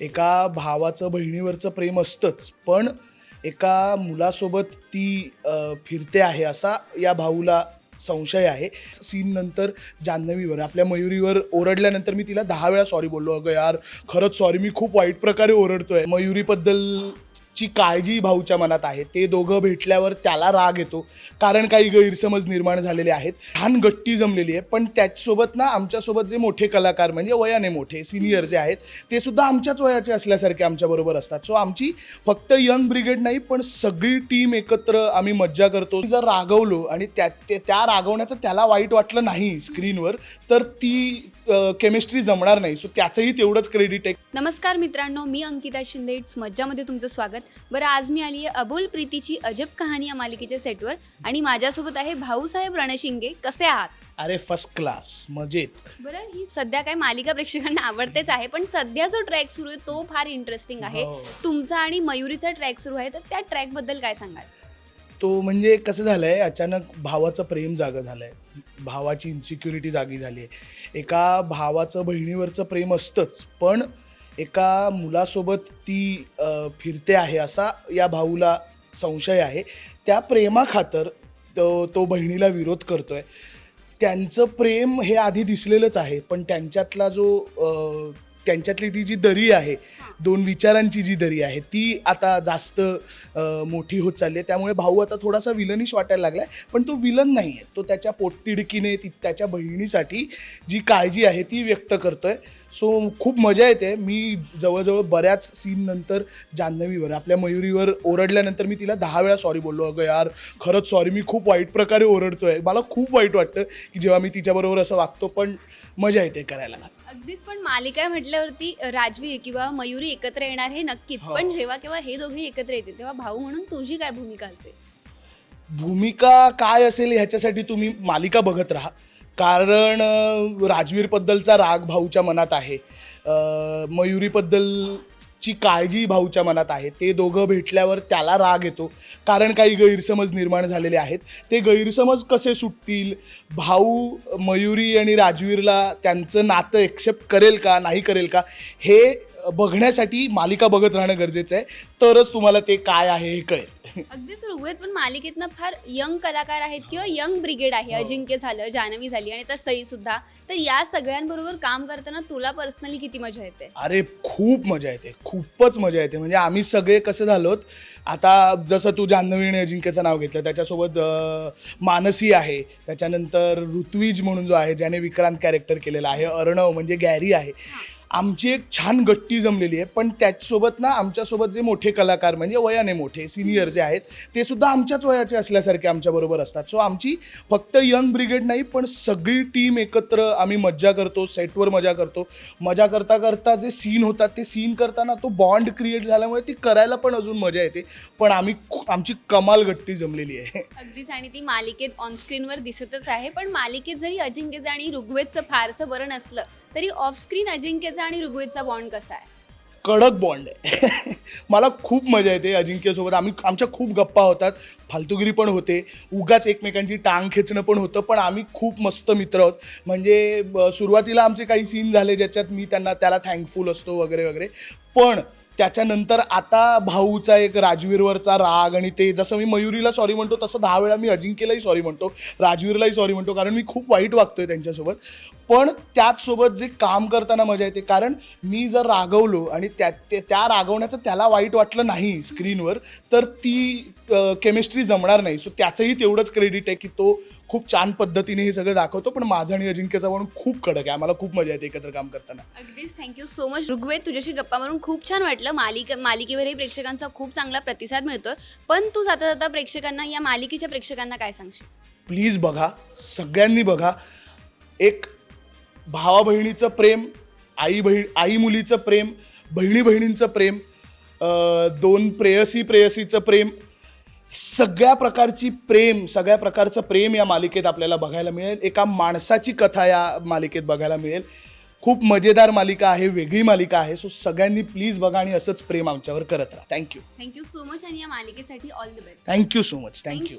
एका भावाचं बहिणीवरचं प्रेम असतंच पण एका मुलासोबत ती फिरते आहे असा या भाऊला संशय आहे. सीन नंतर जान्हवीवर आपल्या मयुरीवर ओरडल्यानंतर मी तिला दहा वेळा सॉरी बोललो. अगं यार खरंच सॉरी मी खूप वाईट प्रकारे ओरडतोय. मयुरीबद्दल ची काळजी भाऊच्या मनात आहे. ते दोघं भेटल्यावर त्याला राग येतो. कारण काही गैरसमज निर्माण झालेले आहेत. छान गट्टी जमलेली आहे. पण त्याचसोबत ना आमच्यासोबत जे मोठे कलाकार म्हणजे वयाने मोठे सिनियर जे आहेत ते सुद्धा आमच्याच वयाचे असल्यासारखे आमच्याबरोबर असतात. सो आमची फक्त यंग ब्रिगेड नाही पण सगळी टीम एकत्र आम्ही मज्जा करतो. जर रागवलो आणि त्या ते- त्या रागवण्याचं त्याला वाईट वाटलं नाही स्क्रीनवर तर ती केमिस्ट्री जमणार नाही. सो त्याचंही तेवढंच क्रेडिट आहे. नमस्कार मित्रांनो मी अंकिता शिंदे. इट्स मज्जामध्ये तुमचं स्वागत. बरं आज मी आली आहे अबोल प्रीतीची अजब कहाणी या मालिकेच्या सेटवर आणि माझ्यासोबत आहे भाऊसाहेब रणशिंगे. कसे आहात? अरे फर्स्ट क्लास मजेत. बरं ही सध्या काय मालिका प्रेक्षकांना आवडतेच आहे पण सध्या जो ट्रॅक सुरू आहे तो फार इंटरेस्टिंग आहे. हो. तुमचा आणि मयुरीचा ट्रॅक सुरू आहे तर त्या ट्रॅकबद्दल काय सांगाल? तो म्हणजे कसं झालंय अचानक भावाचं प्रेम जागं झालंय. भावाची इन्सिक्युरिटी जागी झाली आहे एका भावाचं बहिणीवरचं प्रेम असतंच पण एका मुलासोबत ती फिरते आहे असा या भाऊला संशय आहे. त्या प्रेमाखातर तो तो बहिणीला विरोध करतोय. त्यांचं प्रेम हे आधी दिसलेलंच आहे पण त्यांच्यातला जो त्यांच्यातली ती जी दरी आहे दोन विचारांची जी दरी आहे ती आता जास्त अ, मोठी होत चालली आहे. त्यामुळे भाऊ आता थोडासा विलनिश वाटायला लागलाय. पण तो विलन नाही आहे. तो त्याच्या पोटतिडकीने ती त्याच्या बहिणीसाठी जी काळजी आहे ती व्यक्त करतोय. सो खूप मजा येते. मी जवळजवळ बऱ्याच सीन नंतर जान्हवीवर आपल्या मयुरीवर ओरडल्यानंतर मी तिला दहा वेळा सॉरी बोललो. अगं यार खरंच सॉरी मी खूप वाईट प्रकारे ओरडतोय. मला खूप वाईट वाटतं की जेव्हा मी तिच्याबरोबर असं वागतो पण मजा येते करायला. अगदीच पण मालिका म्हटल्यावरती राजवीर किंवा मयुरी एकत्र येणार हे नक्कीच. हो. पण जेव्हा केव्हा हे दोघे एकत्र येतील तेव्हा भाऊ म्हणून तुझी काय भूमिका असेल? भूमिका काय असेल ह्याच्यासाठी तुम्ही मालिका बघत राहा. कारण अं, राजवीरबद्दलचा राग भाऊच्या मनात आहे. अं, ची काळजी भाऊच्या मनात आहे. ते दोघं भेटल्यावर त्याला राग येतो. कारण काही गैरसमज निर्माण झालेले आहेत. ते गैरसमज कसे सुटतील? भाऊ मयुरी आणि राजवीरला त्यांचं नातं एक्सेप्ट करेल का? नाही करेल का? हे बघण्यासाठी मालिका बघत राहणं गरजेचं आहे. तरच तुम्हाला ते काय आहे हे कळेल. अगदीच ऋग्वेद पण मालिकेतनं फार यंग कलाकार आहेत किंवा यंग ब्रिगेड आहे हो. अजिंक्य झालं जानवी झाली आणि तर सई सुद्धा. तर या सगळ्यांबरोबर काम करताना तुला पर्सनली किती मजा येते? अरे खूप मजा येते. खूपच मजा येते. म्हणजे आम्ही सगळे कसे झालोत? आता जसं तू जान्हवी आणि अजिंक्यचं नाव घेतलं त्याच्यासोबत मानसी आहे. त्याच्यानंतर ऋत्विज म्हणून जो आहे ज्याने विक्रांत कॅरेक्टर केलेला आहे. अर्णव म्हणजे गॅरी आहे. आमची एक छान गट्टी जमलेली आहे पण त्याचसोबत ना आमच्यासोबत जे मोठे कलाकार म्हणजे वयाने मोठे सिनियर जे आहेत ते सुद्धा आमच्याच वयाचे असल्यासारखे आमच्याबरोबर असतात. सो आमची फक्त यंग ब्रिगेड नाही पण सगळी टीम एकत्र आम्ही मज्जा करतो सेटवर मजा करतो. मजा करता करता जे सीन होतात ते सीन करताना तो बॉन्ड क्रिएट झाल्यामुळे ती करायला पण अजून मजा येते. पण आम्ही आमची कमाल गट्टी जमलेली आहे. अगदीच आणि ती मालिकेत ऑनस्क्रीनवर दिसतच आहे पण मालिकेत जरी अजिंक्यचं आणि ऋग्वेदचं फारसं बरं नसलं तरी ऑफ स्क्रीन अजिंक्यचा आणि ऋग्वेदचा बॉन्ड कसा आहे? कडक बॉन्ड आहे. मला खूप मजा येते अजिंक्यसोबत. आम्ही आमच्या खूप गप्पा होतात. फालतुगिरी पण होते. उगाच एकमेकांची टांग खेचणं पण होतं. पण आम्ही खूप मस्त मित्र आहोत. म्हणजे सुरुवातीला आमचे काही सीन झाले ज्याच्यात मी त्यांना त्याला थँकफुल असतो वगैरे वगैरे. पण त्याच्यानंतर आता भाऊचा एक राजवीरवरचा राग आणि ते जसं मी मयुरीला सॉरी म्हणतो तसं दहा वेळा मी अजिंक्यलाही सॉरी म्हणतो. राजवीरलाही सॉरी म्हणतो. कारण मी खूप वाईट वागतोय त्यांच्यासोबत. पण त्याचसोबत जे काम करताना मजा येते कारण मी जर रागवलो आणि त्या ते- त्या रागवण्याचं त्याला वाईट वाटलं नाही स्क्रीनवर तर ती केमिस्ट्री जमणार नाही. सो त्याचंही तेवढंच क्रेडिट आहे की तो खूप छान पद्धतीने हे सगळं दाखवतो पण माझं आणि अजिंक्यचा म्हणून खूप कडक आहे. आम्हाला खूप मजा येते एकत्र काम करताना. अगदीच. थँक्यू सो मच ऋग्वेद तुझ्याशी गप्पा मारून खूप छान वाटलं. मालिका मालिकेवरही प्रेक्षकांचा खूप चांगला प्रतिसाद मिळतोय. पण तू जाता जाता प्रेक्षकांना या मालिकेच्या प्रेक्षकांना काय सांगशील? प्लीज बघा. सगळ्यांनी बघा. एक भावा बहिणीचं प्रेम आई बहीण आई मुलीचं प्रेम बहिणी बहिणींचं प्रेम दोन प्रेयसी प्रेयसीचं प्रेम सगळ्या प्रकारची प्रेम सगळ्या प्रकारचं प्रेम या मालिकेत आपल्याला बघायला मिळेल. एका माणसाची कथा या मालिकेत बघायला मिळेल. खूप मजेदार मालिका आहे वेगळी मालिका आहे. सो सगळ्यांनी प्लीज बघा आणि असंच प्रेम आमच्यावर करत राहा. थँक्यू थँक्यू सो मच आणि या मालिकेसाठी all the best thank you so much thank you